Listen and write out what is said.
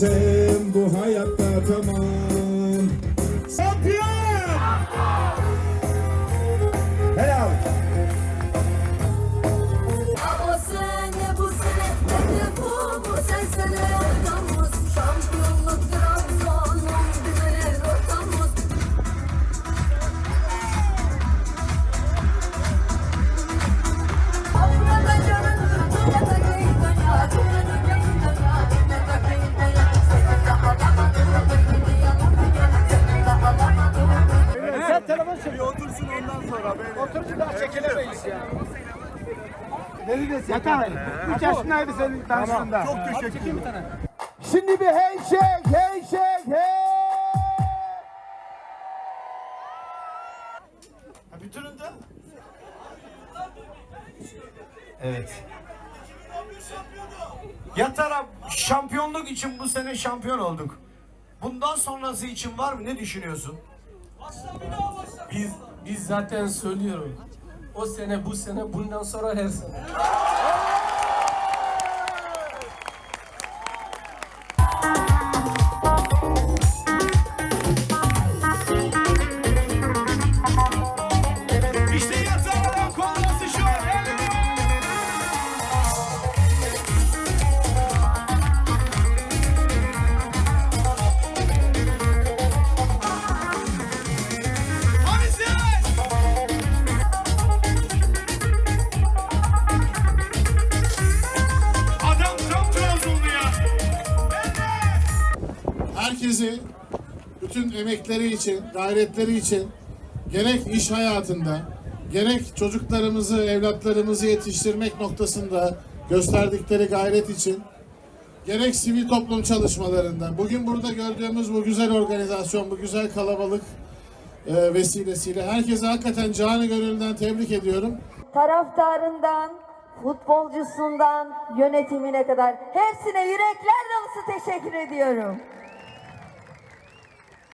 Sen bu hayatta tamam. Şampiyon daha çekilemeyiz ya. Ne diyorsun? Yeter. 3 yaşındaydı senin karşısında. Çok teşekkür ederim. Şimdi bir handshake, handshake, hey! Bütünün de. Evet. Yatarak şampiyonluk için bu sene şampiyon olduk. Bundan sonrası için var mı? Ne düşünüyorsun? Biz biz zaten söylüyorum. O sene bu sene bundan sonra her sene. Herkesi bütün emekleri için, gayretleri için gerek iş hayatında, gerek çocuklarımızı, evlatlarımızı yetiştirmek noktasında gösterdikleri gayret için, gerek sivil toplum çalışmalarında, bugün burada gördüğümüz bu güzel organizasyon, bu güzel kalabalık e, vesilesiyle herkese hakikaten canı gönülden tebrik ediyorum. taraftarından, futbolcusundan, yönetimine kadar hepsine yürekler dolusu teşekkür ediyorum.